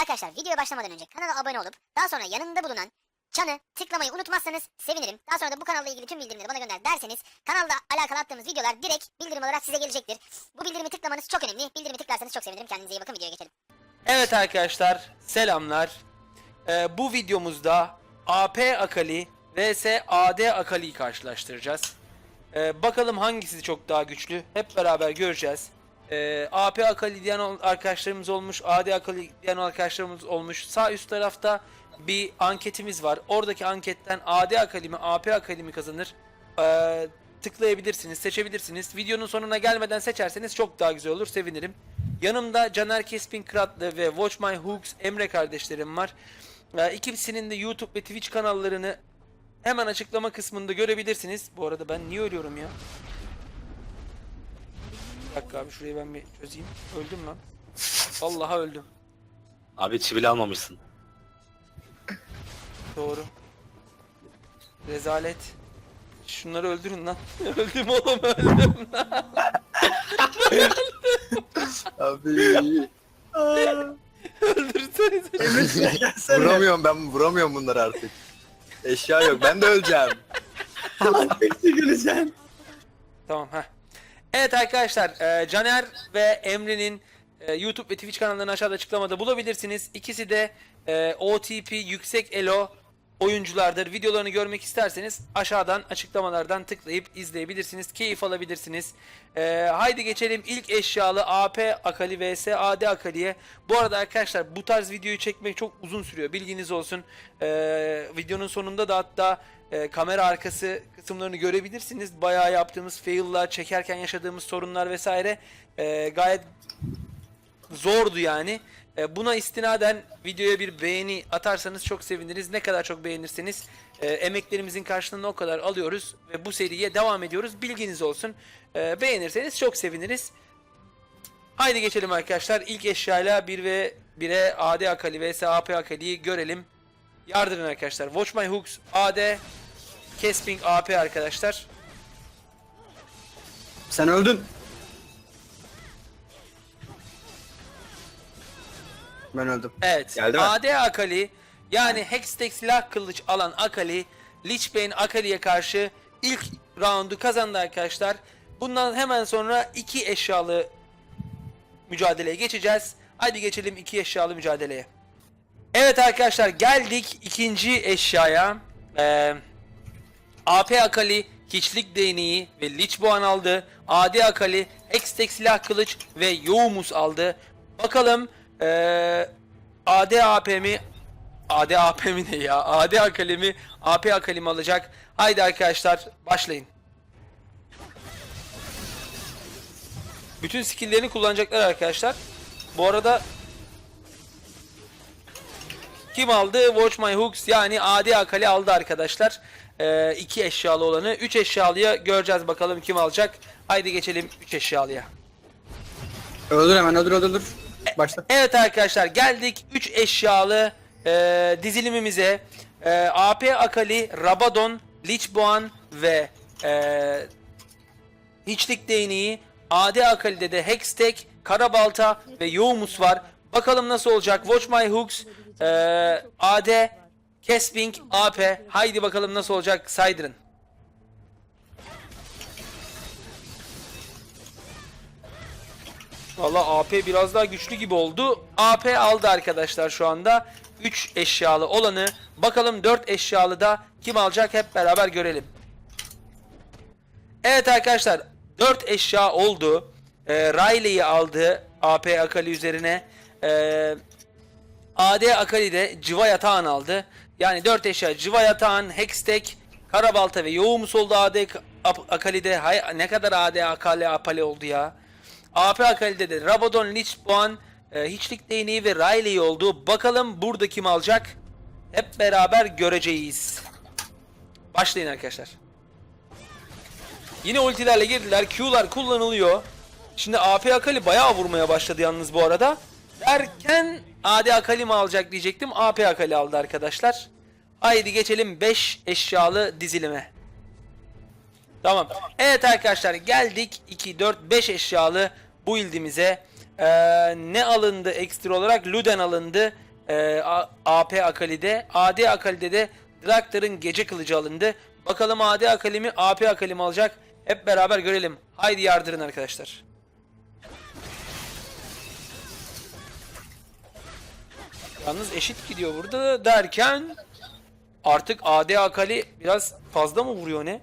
Arkadaşlar videoya başlamadan önce kanala abone olup daha sonra yanında bulunan çanı tıklamayı unutmazsanız sevinirim. Daha sonra da bu kanalla ilgili tüm bildirimleri bana gönder derseniz kanalda alakalı attığımız videolar direkt bildirim olarak size gelecektir. Bu bildirimi tıklamanız çok önemli. Bildirimi tıklarsanız çok sevinirim. Kendinize iyi bakın videoya geçelim. Evet arkadaşlar selamlar. Ee, bu videomuzda AP Akali vs AD Akali'yi karşılaştıracağız. Ee, bakalım hangisi çok daha güçlü hep beraber göreceğiz. Ee, AP Akali diyen ol- arkadaşlarımız olmuş, AD Akali diyen arkadaşlarımız olmuş. Sağ üst tarafta bir anketimiz var. Oradaki anketten AD Akali mi AP Akali mi kazanır? Ee, tıklayabilirsiniz, seçebilirsiniz. Videonun sonuna gelmeden seçerseniz çok daha güzel olur, sevinirim. Yanımda Caner Kespin Kıratlı ve Watch My Hooks Emre kardeşlerim var. Ee, İkisinin de YouTube ve Twitch kanallarını hemen açıklama kısmında görebilirsiniz. Bu arada ben niye ölüyorum ya? Bir dakika abi şurayı ben bir çözeyim. Öldüm lan. Vallahi öldüm. Abi çivili almamışsın. Doğru. Rezalet. Şunları öldürün lan. öldüm oğlum öldüm lan. Abi. Öldürsenize. vuramıyorum ben vuramıyorum bunları artık. Eşya yok ben de öleceğim. Tamam ha. Evet arkadaşlar e, Caner ve Emre'nin e, YouTube ve Twitch kanallarını aşağıda açıklamada bulabilirsiniz. İkisi de e, OTP yüksek elo oyunculardır. Videolarını görmek isterseniz aşağıdan açıklamalardan tıklayıp izleyebilirsiniz. Keyif alabilirsiniz. E, haydi geçelim ilk eşyalı AP Akali vs AD Akali'ye. Bu arada arkadaşlar bu tarz videoyu çekmek çok uzun sürüyor. Bilginiz olsun. E, videonun sonunda da hatta e, kamera arkası kısımlarını görebilirsiniz. Bayağı yaptığımız fail'lar, çekerken yaşadığımız sorunlar vesaire e, gayet zordu yani. E, buna istinaden videoya bir beğeni atarsanız çok seviniriz. Ne kadar çok beğenirseniz e, emeklerimizin karşılığını o kadar alıyoruz ve bu seriye devam ediyoruz. Bilginiz olsun. E, beğenirseniz çok seviniriz. Haydi geçelim arkadaşlar. İlk eşyayla 1 ve 1'e AD Akali vs AP Akali'yi görelim. Yardırın arkadaşlar. Watch My Hooks AD Kesping AP arkadaşlar. Sen öldün. Ben öldüm. Evet. Geldi mi? AD Akali yani Hextech silah kılıç alan Akali Lich Bane Akali'ye karşı ilk roundu kazandı arkadaşlar. Bundan hemen sonra iki eşyalı mücadeleye geçeceğiz. Hadi geçelim iki eşyalı mücadeleye. Evet arkadaşlar geldik ikinci eşyaya. Ee, AP Akali hiçlik değneği ve Lich Boğan aldı. AD Akali Hextech silah kılıç ve Yoğumus aldı. Bakalım ee, AD AP mi AD AP mi ne ya? AD Akali mi AP Akali mi alacak? Haydi arkadaşlar başlayın. Bütün skill'lerini kullanacaklar arkadaşlar. Bu arada kim aldı? Watch My Hooks yani Adi Akali aldı arkadaşlar. Ee, iki eşyalı olanı. Üç eşyalıya göreceğiz bakalım kim alacak. Haydi geçelim üç eşyalıya. Öldür hemen öldür öldür öldür. Başla. Evet arkadaşlar geldik 3 eşyalı e, dizilimimize. E, AP Akali, Rabadon, Lichboğan ve e, Hiçlik Değneği. AD Akali'de de Hextech, Karabalta ve Yoğumus var. Bakalım nasıl olacak. Watch My Hooks, e, AD, Kesping, AP. Haydi bakalım nasıl olacak. Saydırın. Valla AP biraz daha güçlü gibi oldu. AP aldı arkadaşlar şu anda. 3 eşyalı olanı. Bakalım 4 eşyalı da kim alacak hep beraber görelim. Evet arkadaşlar 4 eşya oldu. Ee, Riley'i aldı AP Akali üzerine. Ee, AD Akali de Civa Yatağan aldı. Yani 4 eşya Civa Yatağan, Hextech, Karabalta ve Yoğumus oldu AD Ak- Akali'de. Hay, ne kadar AD Akali Apali oldu ya. AP Akali'de de Rabadon, Lich Boğan, e, Hiçlik Değneği ve Riley oldu. Bakalım burada kim alacak? Hep beraber göreceğiz. Başlayın arkadaşlar. Yine ultilerle girdiler. Q'lar kullanılıyor. Şimdi AP Akali bayağı vurmaya başladı yalnız bu arada. Derken AD Akali mi alacak diyecektim. AP Akali aldı arkadaşlar. Haydi geçelim 5 eşyalı dizilime. Tamam. Evet arkadaşlar geldik 2, 4, 5 eşyalı build'imize. Ee, ne alındı ekstra olarak? Luden alındı. e, A- AP Akali'de. AD Akali'de de Draktar'ın gece kılıcı alındı. Bakalım AD Akali mi AP Akali mi alacak? Hep beraber görelim. Haydi yardırın arkadaşlar. Yalnız eşit gidiyor burada derken artık AD Akali biraz fazla mı vuruyor ne?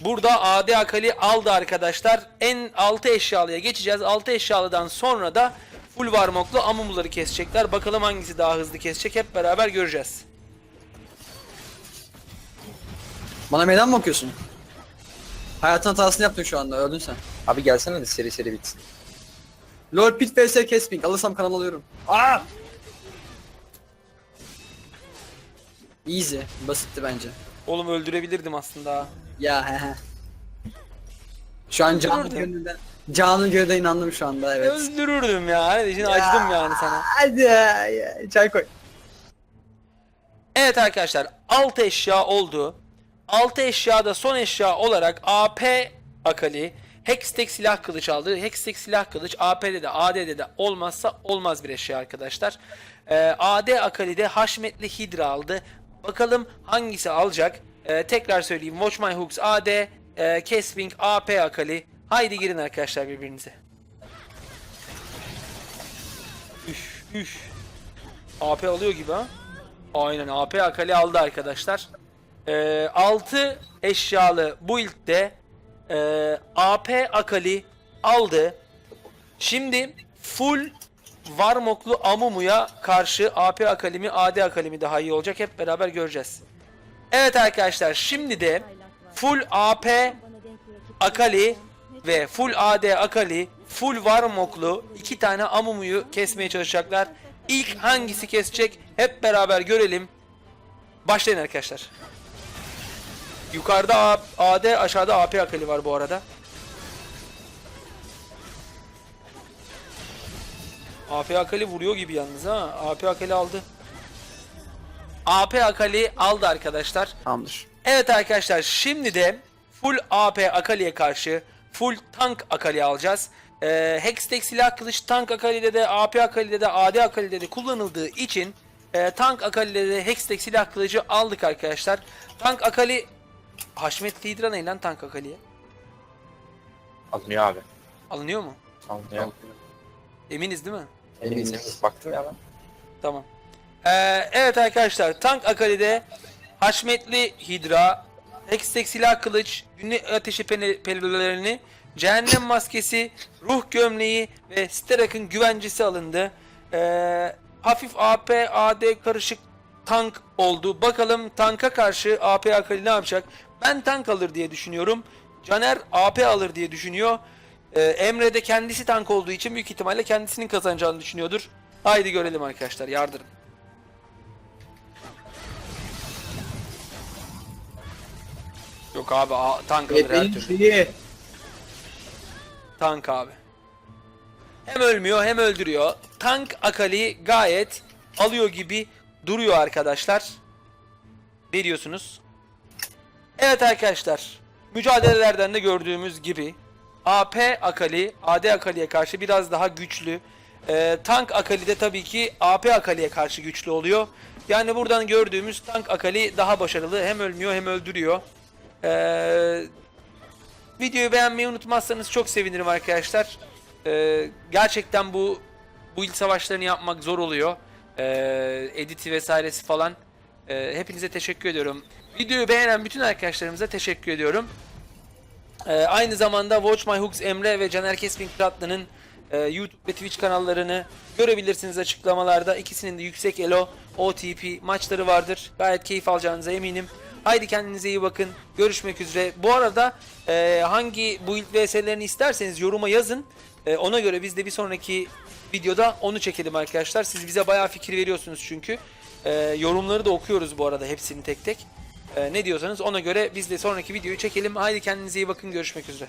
Burada AD Akali aldı arkadaşlar. En 6 eşyalıya geçeceğiz. 6 eşyalıdan sonra da full varmoklu amumuları kesecekler. Bakalım hangisi daha hızlı kesecek hep beraber göreceğiz. Bana meydan mı okuyorsun? Hayatın hatasını yaptın şu anda öldün sen. Abi gelsene de seri seri bitsin. Lord Pit vs Kesping alırsam kanal alıyorum. Aa! Easy. Basitti bence. Oğlum öldürebilirdim aslında. Ya he he. Şu an canlı Öldürdüm. gönülden canlı gönülden inandım şu anda evet. Öldürürdüm ya. Hadi şimdi acıdım yani sana. Hadi ya, ya, çay koy. Evet arkadaşlar 6 eşya oldu. 6 eşyada son eşya olarak AP Akali Hextech silah kılıç aldı. Hextech silah kılıç AP'de de AD'de de olmazsa olmaz bir eşya arkadaşlar. Ee, AD Akali'de Haşmetli Hydra aldı. Bakalım hangisi alacak? Ee, tekrar söyleyeyim. Watch My Hooks AD, e, Kesping AP Akali. Haydi girin arkadaşlar birbirinize. Üf üf. AP alıyor gibi ha. Aynen AP Akali aldı arkadaşlar. Ee, 6 eşyalı build'de e, AP Akali aldı. Şimdi full Varmoklu Amumu'ya karşı AP Akali mi AD Akali mi daha iyi olacak hep beraber göreceğiz. Evet arkadaşlar şimdi de full AP Akali ve full AD Akali, full Varmoklu iki tane Amumu'yu kesmeye çalışacaklar. İlk hangisi kesecek hep beraber görelim. Başlayın arkadaşlar. Yukarıda A- AD, aşağıda AP Akali var bu arada. AP Akali vuruyor gibi yalnız ha. AP Akali aldı. AP Akali aldı arkadaşlar. Tamamdır. Evet arkadaşlar şimdi de full AP Akali'ye karşı full tank Akali alacağız. Ee, Hextech silah kılıç tank Akali'de de AP Akali'de de AD Akali'de de kullanıldığı için e, tank Akali'de de Hextech silah kılıcı aldık arkadaşlar. Tank Akali Haşmet Hidra ne lan tank Akali'ye? Alınıyor abi. Alınıyor mu? Alınıyor. Eminiz değil mi? Eminiz eminiz. Baktım ya ben. Tamam. Ee, evet arkadaşlar Tank Akali'de Haşmetli Hidra, Hextech silah kılıç, günlük ateşi pelelerini, cehennem maskesi, ruh gömleği ve Sterak'ın güvencesi alındı. Ee, hafif AP, AD karışık tank oldu. Bakalım tanka karşı AP Akali ne yapacak? Ben tank alır diye düşünüyorum. Caner AP alır diye düşünüyor. Ee, Emre de kendisi tank olduğu için büyük ihtimalle kendisinin kazanacağını düşünüyordur. Haydi görelim arkadaşlar yardırın. Yok abi a- tank alır her türlü. Tank abi. Hem ölmüyor hem öldürüyor. Tank Akali gayet alıyor gibi duruyor arkadaşlar. Ne diyorsunuz? Evet arkadaşlar. Mücadelelerden de gördüğümüz gibi AP Akali, AD Akali'ye karşı biraz daha güçlü. Ee, tank Akali de tabii ki AP Akali'ye karşı güçlü oluyor. Yani buradan gördüğümüz Tank Akali daha başarılı. Hem ölmüyor hem öldürüyor. Ee, Videoyu beğenmeyi unutmazsanız çok sevinirim arkadaşlar. Ee, gerçekten bu bu il savaşlarını yapmak zor oluyor. Ee, editi vesairesi falan. Ee, hepinize teşekkür ediyorum. Videoyu beğenen bütün arkadaşlarımıza teşekkür ediyorum. Ee, aynı zamanda Watch My Hooks Emre ve Caner Keskin Kıratlı'nın e, YouTube ve Twitch kanallarını görebilirsiniz açıklamalarda. İkisinin de yüksek elo OTP maçları vardır. Gayet keyif alacağınıza eminim. Haydi kendinize iyi bakın. Görüşmek üzere. Bu arada e, hangi build vs'lerini isterseniz yoruma yazın. E, ona göre biz de bir sonraki videoda onu çekelim arkadaşlar. Siz bize bayağı fikir veriyorsunuz çünkü. E, yorumları da okuyoruz bu arada hepsini tek tek. E, ne diyorsanız ona göre biz de sonraki videoyu çekelim. Haydi kendinize iyi bakın. Görüşmek üzere.